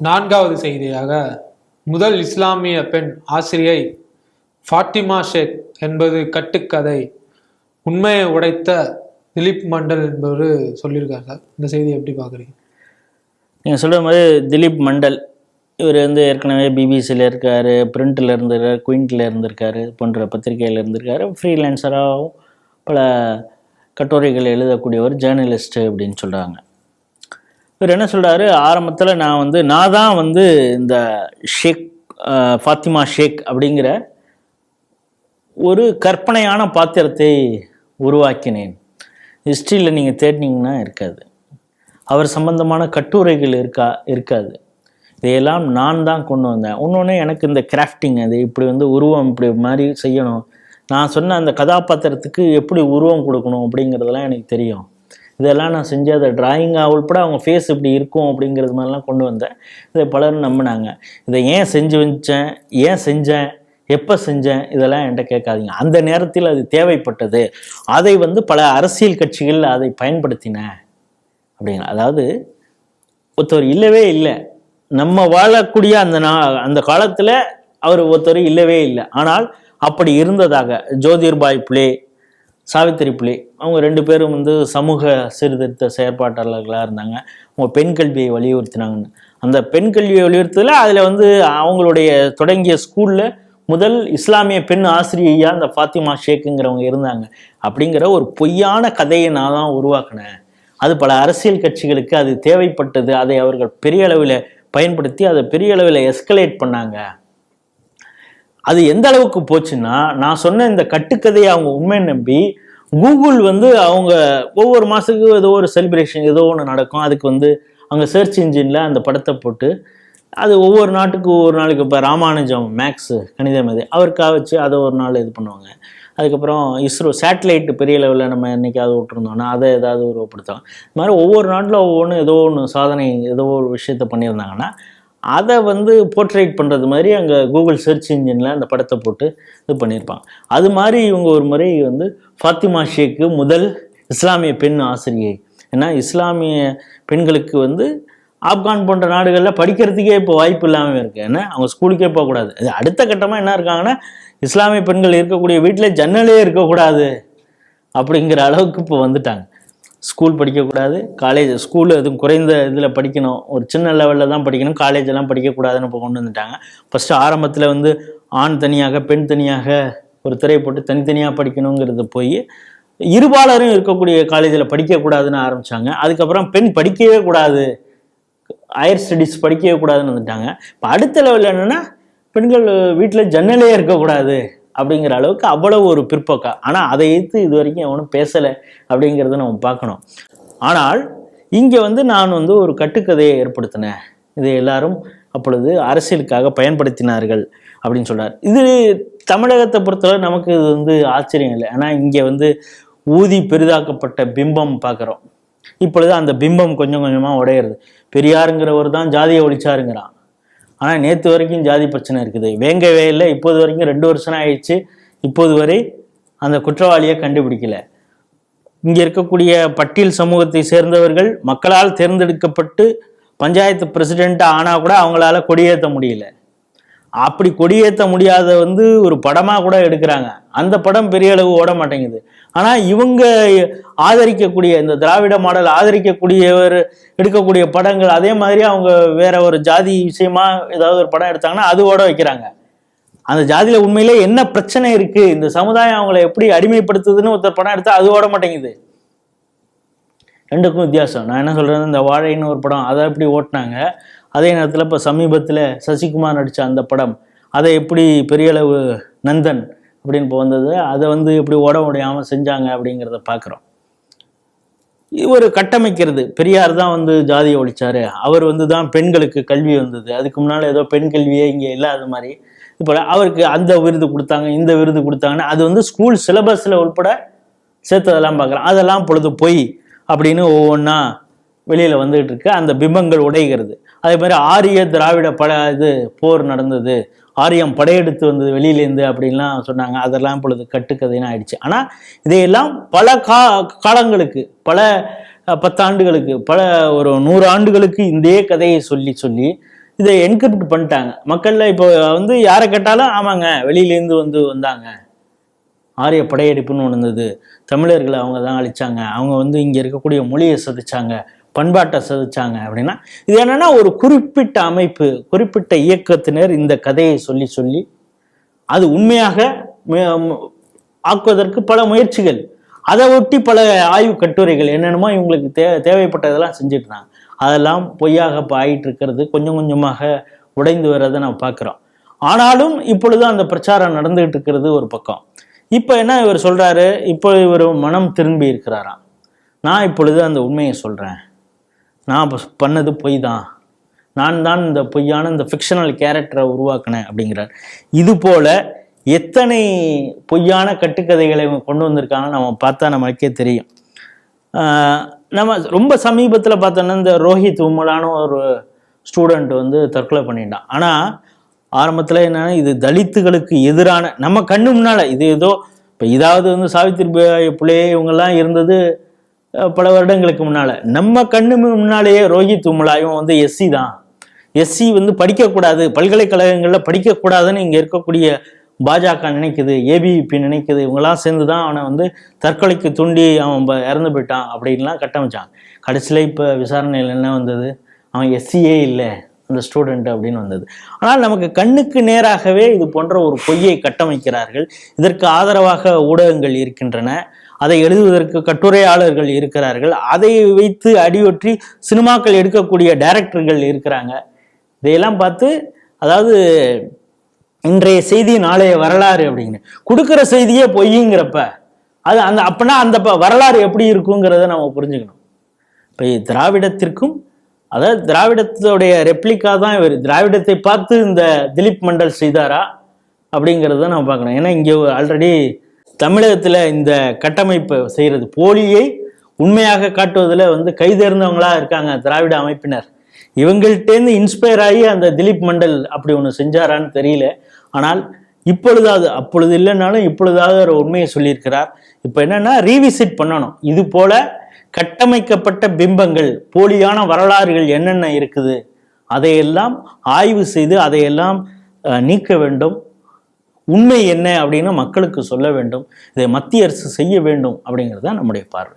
நான்காவது செய்தியாக முதல் இஸ்லாமிய பெண் ஆசிரியை ஃபாத்திமா ஷேக் என்பது கட்டுக்கதை உண்மையை உடைத்த திலீப் மண்டல் என்பவர் சொல்லியிருக்காரு சார் இந்த செய்தியை எப்படி பார்க்குறீங்க? நீங்கள் சொல்கிற மாதிரி திலீப் மண்டல் இவர் வந்து ஏற்கனவே பிபிசியில் இருக்கார் பிரிண்டில் இருந்திருக்கார் குயின்ட்டில் இருந்திருக்கார் போன்ற பத்திரிகையில் இருந்திருக்கார் ஃப்ரீலான்சராகவும் பல கட்டுரைகள் எழுதக்கூடியவர் ஜேர்னலிஸ்ட்டு அப்படின்னு சொல்கிறாங்க இவர் என்ன சொல்கிறாரு ஆரம்பத்தில் நான் வந்து நான் தான் வந்து இந்த ஷேக் ஃபாத்திமா ஷேக் அப்படிங்கிற ஒரு கற்பனையான பாத்திரத்தை உருவாக்கினேன். ஹிஸ்ட்ரியில் நீங்கள் தேடினீங்கன்னா இருக்காது. அவர் சம்பந்தமான கட்டுரைகள் இருக்கா இருக்காது. இதையெல்லாம் நான் தான் கொண்டு வந்தேன். இன்னொன்று எனக்கு இந்த கிராஃப்டிங் அது இப்படி வந்து உருவம் இப்படி மாதிரி செய்யணும். நான் சொன்ன அந்த கதாபாத்திரத்துக்கு எப்படி உருவம் கொடுக்கணும் அப்படிங்கிறதெல்லாம் எனக்கு தெரியும். இதெல்லாம் நான் செஞ்ச அதை டிராயிங்காக உள்பட அவங்க ஃபேஸ் இப்படி இருக்கும் அப்படிங்கிறது மாதிரிலாம் கொண்டு வந்தேன். இதை பலரும் நம்பினாங்க. இதை ஏன் செஞ்சு வச்சேன்? ஏன் செஞ்சேன்? எப்போ செஞ்சேன்? இதெல்லாம் என்கிட்ட கேட்காதீங்க. அந்த நேரத்தில் அது தேவைப்பட்டது. அதை வந்து பல அரசியல் கட்சிகள் அதை பயன்படுத்தின அப்படிங்கிற அதாவது ஒருத்தர் இல்லவே இல்லை. நம்ம வாழக்கூடிய அந்த நா அந்த காலத்தில் அவர் ஒருத்தர் இல்லவே இல்லை. ஆனால் அப்படி இருந்ததாக ஜோதிர்பாய் புலே சாவித்திரி புலி. அவங்க ரெண்டு பேரும் வந்து சமூக சீர்திருத்த செயற்பாட்டாளர்களாக இருந்தாங்க. அவங்க பெண் கல்வியை வலியுறுத்தினாங்கன்னு. அந்த பெண் கல்வியை வலியுறுத்தல அதில் வந்து அவங்களுடைய தொடங்கிய ஸ்கூலில் முதல் இஸ்லாமிய பெண் ஆசிரியையா அந்த ஃபாத்திமா ஷேக்குங்கிறவங்க இருந்தாங்க. அப்படிங்கிற ஒரு பொய்யான கதையை நான் தான் உருவாக்கினேன். அது பல அரசியல் கட்சிகளுக்கு அது தேவைப்பட்டது. அதை அவர்கள் பெரிய அளவில் பயன்படுத்தி அதை பெரிய அளவில் எஸ்கலேட் பண்ணாங்க. அது எந்த அளவுக்கு போச்சுன்னா நான் சொன்ன இந்த கட்டுக்கதையை அவங்க உண்மை நம்பி கூகுள் வந்து அவங்க ஒவ்வொரு மாதத்துக்கு ஏதோ ஒரு செலிப்ரேஷன் ஏதோ ஒன்று நடக்கும். அதுக்கு வந்து அங்கே சர்ச் இன்ஜினில் அந்த படத்தை போட்டு அது ஒவ்வொரு நாட்டுக்கு ஒவ்வொரு நாளைக்கு இப்போ ராமானுஜம் மேக்ஸு கணித மேதை அவருக்காக வச்சு அதை ஒரு நாள் இது பண்ணுவாங்க. அதுக்கப்புறம் இஸ்ரோ சேட்டலைட் பெரிய லெவலில் நம்ம என்றைக்காவது விட்டுருந்தோம்னா அதை ஏதாவது உருவப்படுத்தலாம். இது மாதிரி ஒவ்வொரு நாட்டில் ஒவ்வொன்று ஏதோ ஒன்று சாதனை ஏதோ ஒரு விஷயத்த பண்ணியிருந்தாங்கன்னா அதை வந்து போர்ட்ரேட் பண்ணுறது மாதிரி அங்கே கூகுள் சர்ச் இன்ஜினில் அந்த படத்தை போட்டு இது பண்ணியிருப்பாங்க. அது மாதிரி இவங்க ஒரு முறை வந்து ஃபாத்திமா ஷேக்கு முதல் இஸ்லாமிய பெண் ஆசிரியை. ஏன்னா இஸ்லாமிய பெண்களுக்கு வந்து ஆப்கான் போன்ற நாடுகளில் படிக்கிறதுக்கே இப்போ வாய்ப்பு இல்லாமல் இருக்குது ஏன்னா அவங்க ஸ்கூலுக்கே போகக்கூடாது. அது அடுத்த கட்டமாக என்ன இருக்காங்கன்னா இஸ்லாமிய பெண்கள் இருக்கக்கூடிய வீட்டில் ஜன்னலே இருக்கக்கூடாது அப்படிங்கிற அளவுக்கு இப்போ வந்துட்டாங்க. ஸ்கூல் படிக்கக்கூடாது காலேஜ் ஸ்கூலில் எதுவும் குறைந்த இதில் படிக்கணும். ஒரு சின்ன லெவலில் தான் படிக்கணும் காலேஜெல்லாம் படிக்கக்கூடாதுன்னு இப்போ கொண்டு வந்துட்டாங்க. ஃபஸ்ட்டு ஆரம்பத்தில் வந்து ஆண் தனியாக பெண் தனியாக ஒரு திரை போட்டு தனித்தனியாக படிக்கணுங்கிறது போய் இருபாலரும் இருக்கக்கூடிய காலேஜில் படிக்கக்கூடாதுன்னு ஆரம்பித்தாங்க அதுக்கப்புறம் பெண் படிக்கவே கூடாது ஹையர் ஸ்டடீஸ் படிக்கவே கூடாதுன்னு வந்துட்டாங்க. இப்போ அடுத்த லெவலில் என்னென்னா பெண்கள் வீட்டில் ஜன்னலே இருக்கக்கூடாது. அப்படிங்கிற அளவுக்கு அவ்வளவு ஒரு பிற்போக்கா? ஆனால் அதை எதிர்த்து இது வரைக்கும் எவனும் பேசலை அப்படிங்கிறத நம்ம பார்க்கணும். ஆனால் இங்கே வந்து நான் வந்து ஒரு கட்டுக்கதையை ஏற்படுத்தினேன். இதை எல்லாரும் அப்பொழுது அரசியலுக்காக பயன்படுத்தினார்கள் அப்படின்னு சொல்றார். இது தமிழகத்தை பொறுத்தவரை நமக்கு இது வந்து ஆச்சரியம் இல்லை. ஆனால் இங்கே வந்து ஊதி பெரிதாக்கப்பட்ட பிம்பம் பார்க்குறோம். இப்பொழுது அந்த பிம்பம் கொஞ்சம் கொஞ்சமாக உடையிறது. பெரியாருங்கிறவர் தான் ஜாதியை ஒழிச்சாருங்கிறான். ஆனால் நேற்று வரைக்கும் ஜாதி பிரச்சனை இருக்குது. வேங்கவே இல்லை. இப்போது வரைக்கும் ரெண்டு வருஷம் ஆயிடுச்சு. இப்போது வரை அந்த குற்றவாளியை கண்டுபிடிக்கல. இங்கே இருக்கக்கூடிய பட்டியல் சமூகத்தை சேர்ந்தவர்கள் மக்களால் தேர்ந்தெடுக்கப்பட்டு பஞ்சாயத்து பிரசிடெண்ட்டாக ஆனால் கூட அவங்களால கொடியேற்ற முடியல. அப்படி கொடியேற்ற முடியாத வந்து ஒரு படமாக கூட எடுக்கிறாங்க. அந்த படம் பெரிய அளவு ஓட மாட்டேங்குது. ஆனால் இவங்க ஆதரிக்கக்கூடிய இந்த திராவிட மாடல் ஆதரிக்கக்கூடியவர் எடுக்கக்கூடிய படங்கள் அதே மாதிரி அவங்க வேற ஒரு ஜாதி விஷயமா ஏதாவது ஒரு படம் எடுத்தாங்கன்னா அது ஓட வைக்கிறாங்க. அந்த ஜாதியில உண்மையிலே என்ன பிரச்சனை இருக்கு? இந்த சமுதாயம் அவங்கள எப்படி அடிமைப்படுத்துதுன்னு ஒருத்தர் படம் எடுத்தா அது ஓட மாட்டேங்குது. ரெண்டுக்கும் வித்தியாசம். நான் என்ன சொல்றேன் இந்த வாழைன்னு ஒரு படம் அதை எப்படி ஓட்டினாங்க? அதே நேரத்தில் இப்போ சமீபத்தில் சசிகுமார் நடித்த அந்த படம் அதை எப்படி பெரிய அளவு நந்தன் அப்படின்னு இப்போ வந்தது அதை வந்து எப்படி ஓட முடியாமல் செஞ்சாங்க அப்படிங்கிறத பார்க்குறோம் ஒரு கட்டமைக்கிறது பெரியார் தான் வந்து ஜாதியை ஒழிச்சாரு. அவர் வந்து தான் பெண்களுக்கு கல்வி வந்தது. அதுக்கு முன்னால் ஏதோ பெண் கல்வியே இங்கே இல்லாத மாதிரி. இப்போ அவருக்கு அந்த விருது கொடுத்தாங்க இந்த விருது கொடுத்தாங்கன்னா அது வந்து ஸ்கூல் சிலபஸில் உட்பட சேர்த்ததெல்லாம் பார்க்குறோம் அதெல்லாம் பொழுது பொய் அப்படின்னு ஒவ்வொன்றா வெளியில் வந்துகிட்டு இருக்கு அந்த பிம்பங்கள் உடைகிறது. அதே மாதிரி ஆரிய திராவிட பட இது போர் நடந்தது. ஆரியம் படையெடுத்து வந்தது வெளியிலேருந்து அப்படின்லாம் சொன்னாங்க. அதெல்லாம் பொழுது கட்டுக்கதைன்னு ஆயிடுச்சு. ஆனால் இதையெல்லாம் பல கா காலங்களுக்கு பல பத்தாண்டுகளுக்கு பல ஒரு நூறு ஆண்டுகளுக்கு இதே கதையை சொல்லி சொல்லி இதை என்கிரிப்ட் பண்ணிட்டாங்க. மக்களில் இப்போ வந்து யாரை கேட்டாலும் ஆமாங்க வெளியிலேருந்து வந்து வந்தாங்க. ஆரிய படையெடுப்புன்னு ஒன்று இருந்தது. தமிழர்களை அவங்க தான் அழிச்சாங்க. அவங்க வந்து இங்கே இருக்கக்கூடிய மொழியை சதிச்சாங்க. பண்பாட்டை சதிச்சாங்க அப்படின்னா இது என்னன்னா ஒரு குறிப்பிட்ட அமைப்பு குறிப்பிட்ட இயக்கத்தினர் இந்த கதையை சொல்லி சொல்லி அது உண்மையாக ஆக்குவதற்கு பல முயற்சிகள். அதை ஒட்டி பல ஆய்வு கட்டுரைகள் என்னென்னமோ இவங்களுக்கு தே தேவைப்பட்டதெல்லாம் செஞ்சுட்டு அதெல்லாம் பொய்யாக இப்போ ஆயிட்டு இருக்கிறது கொஞ்சம் கொஞ்சமாக உடைந்து வர்றதை நம்ம பார்க்குறோம் ஆனாலும் இப்பொழுது அந்த பிரச்சாரம் நடந்துகிட்டு இருக்கிறது ஒரு பக்கம். இப்போ என்ன இவர் சொல்றாரு? இப்போ இவர் மனம் திரும்பி இருக்கிறாராம். நான் இப்பொழுது அந்த உண்மையை சொல்றேன். நான் பண்ணது பொய் தான் நான் தான் இந்த பொய்யான இந்த ஃபிக்ஷனல் கேரக்டரை உருவாக்கினேன் அப்படிங்கிறார். இது போல எத்தனை பொய்யான கட்டுக்கதைகளை கொண்டு வந்திருக்காங்கன்னு நம்ம பார்த்தா நமக்கே தெரியும். நம்ம ரொம்ப சமீபத்தில் பார்த்தோன்னா இந்த ரோஹித் உம்மலான ஒரு ஸ்டூடெண்ட் வந்து தற்கொலை பண்ணிட்டான். ஆனால் ஆரம்பத்தில் என்னென்னா இது தலித்துகளுக்கு எதிரான நம்ம கண்ணு முன்னால் இது ஏதோ இப்போ இதாவது வந்து சாவித்திரி பாய் இவங்கெல்லாம் இருந்தது பல வருடங்களுக்கு முன்னால். நம்ம கண்ணு முன்னாலேயே ரோஹித் உம்மலா இவன் வந்து எஸ்சி தான். எஸ்சி வந்து படிக்கக்கூடாது. பல்கலைக்கழகங்களில் படிக்கக்கூடாதுன்னு இங்கே இருக்கக்கூடிய பாஜக நினைக்குது ஏபிவிபி நினைக்குது. இவங்கெல்லாம் சேர்ந்து தான் அவனை வந்து தற்கொலைக்கு தூண்டி அவன் இறந்து போயிட்டான் அப்படின்லாம் கட்டமைச்சான் கடைசியில் இப்போ விசாரணையில் என்ன வந்தது? அவன் எஸ்சியே இல்லை அந்த ஸ்டூடெண்ட் அப்படின்னு வந்தது. ஆனால் நமக்கு கண்ணுக்கு நேராகவே இது போன்ற ஒரு பொய்யை கட்டமைக்கிறார்கள். இதற்கு ஆதரவாக ஊடகங்கள் இருக்கின்றன. அதை எழுதுவதற்கு கட்டுரையாளர்கள் இருக்கிறார்கள். அதை வைத்து அடியொற்றி சினிமாக்கள் எடுக்கக்கூடிய டைரக்டர்கள் இருக்கிறாங்க. இதையெல்லாம் பார்த்து அதாவது இன்றைய செய்தி நாளைய வரலாறு அப்படின்னு. கொடுக்குற செய்தியே பொய்யுங்கிறப்ப அது அந்த அப்படின்னா அந்த ப- வரலாறு எப்படி இருக்குங்கிறத நம்ம புரிஞ்சுக்கணும். இப்போ திராவிடத்திற்கும் அதாவது திராவிடத்தோடைய ரெப்ளிக்கா தான் இவர். திராவிடத்தை பார்த்து இந்த திலீப் மண்டல் செய்தாரா அப்படிங்கிறத நம்ம பார்க்கணும். ஏன்னா இங்கே ஆல்ரெடி தமிழகத்தில் இந்த கட்டமைப்பை செய்கிறது போலியை உண்மையாக காட்டுவதில் வந்து கைதேர்ந்தவங்களா இருக்காங்க திராவிட அமைப்பினர். இவங்கள்ட்டேருந்து இன்ஸ்பயர் ஆகி அந்த திலீப் மண்டல் அப்படி ஒன்று செஞ்சாரான்னு தெரியல. ஆனால் இப்பொழுதாவது அப்பொழுது இல்லைனாலும் இப்பொழுதாவது ஒரு உண்மையை சொல்லியிருக்கிறார். இப்போ என்னன்னா ரீவிசிட் பண்ணணும். இது போல கட்டமைக்கப்பட்ட பிம்பங்கள் போலியான வரலாறுகள் என்னென்ன இருக்குது அதையெல்லாம் ஆய்வு செய்து அதையெல்லாம் நீக்க வேண்டும். உண்மை என்ன அப்படின்னு மக்களுக்கு சொல்ல வேண்டும் இதை மத்திய அரசு செய்ய வேண்டும் அப்படிங்கிறது தான் நம்முடைய பார்வை.